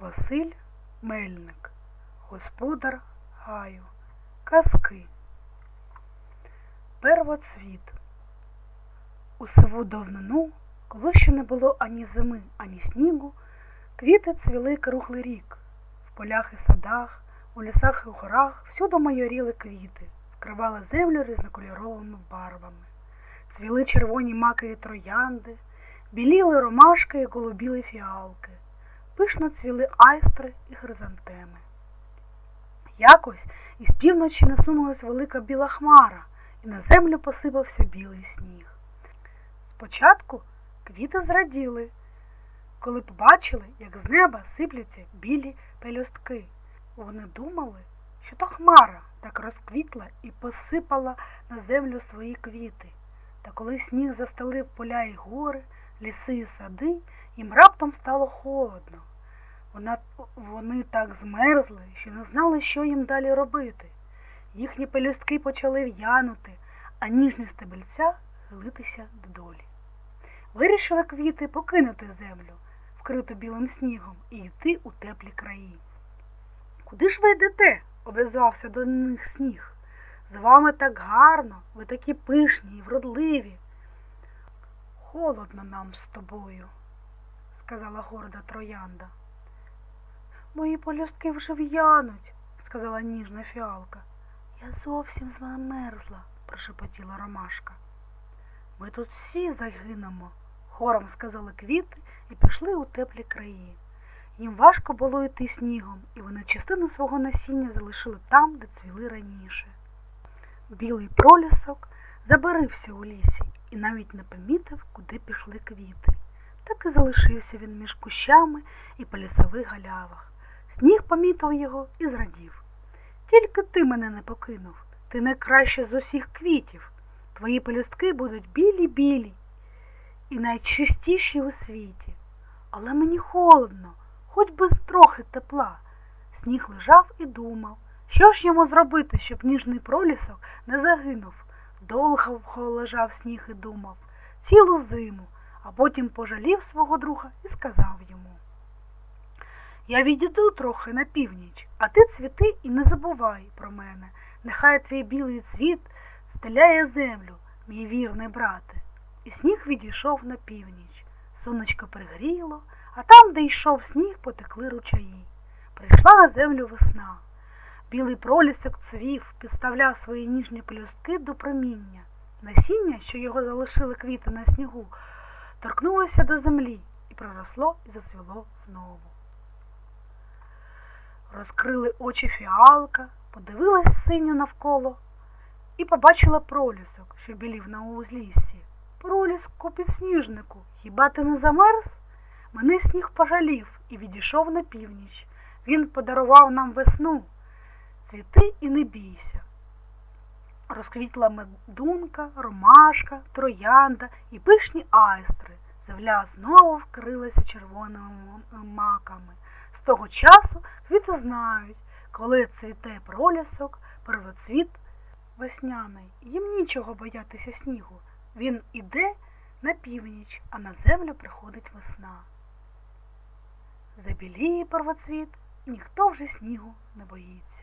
Василь Мельник, Господар гаю, казки. Первоцвіт. У сиву давнину, коли ще не було ані зими, ані снігу, квіти цвіли круглий рік. В полях і садах, у лісах і горах всюди майоріли квіти, вкривали землю різнокольоровими барвами. Цвіли червоні маки і троянди, біліли ромашки і голубіли фіалки, пишно цвіли айстри і хризантеми. Якось із півночі насунулась велика біла хмара, і на землю посипався білий сніг. Спочатку квіти зраділи, коли побачили, як з неба сипляться білі пелюстки. Вони думали, що то хмара так розквітла і посипала на землю свої квіти. Та коли сніг застелив поля і гори, ліси і сади, їм раптом стало холодно. Вона, вони так змерзли, що не знали, що їм далі робити. Їхні пелюстки почали в'янути, а ніжні стебельця хилитися до долі. Вирішили квіти покинути землю, вкриту білим снігом, і йти у теплі краї. Куди ж ви йдете? обізвався до них сніг. З вами так гарно, ви такі пишні і вродливі. Холодно нам з тобою, сказала горда троянда. Мої полюстки вже в'януть, сказала ніжна фіалка. Я зовсім змерзла, прошепотіла ромашка. Ми тут всі загинемо, хором сказали квіти і пішли у теплі краї. Їм важко було йти снігом, і вони частину свого насіння залишили там, де цвіли раніше. Білий пролісок забарився у лісі і навіть не помітив, куди пішли квіти. Так і залишився він між кущами і по лісових галявах. Сніг помітив його і зрадів. Тільки ти мене не покинув, ти найкраще з усіх квітів. Твої пелюстки будуть білі-білі і найчистіші у світі. Але мені холодно, хоч би трохи тепла. Сніг лежав і думав, що ж йому зробити, щоб ніжний пролісок не загинув. Довго лежав сніг і думав цілу зиму, а потім пожалів свого друга і сказав йому. Я відійду трохи на північ, а ти цвіти і не забувай про мене. Нехай твій білий цвіт стеляє землю, мій вірний брате. І сніг відійшов на північ. Сонечко пригріло, а там, де йшов сніг, потекли ручаї. Прийшла на землю весна. Білий пролісок цвів, підставляв свої ніжні пелюстки до проміння. Насіння, що його залишили квіти на снігу, торкнулося до землі і проросло і зацвіло знову. Розкрили очі фіалка, подивилась синю навколо і побачила пролісок, що білів на узліссі. Проліску підсніжнику, хіба ти не замерз? Мене сніг пожалів і відійшов на північ. Він подарував нам весну. Цвіти і не бійся. Розквітла медунка, ромашка, троянда і пишні айстри. Земля знову вкрилася червоними маками. З того часу квіти знають, коли цвіте пролісок, первоцвіт весняний. Їм нічого боятися снігу. Він іде на північ, а на землю приходить весна. Забіліє первоцвіт, ніхто вже снігу не боїться.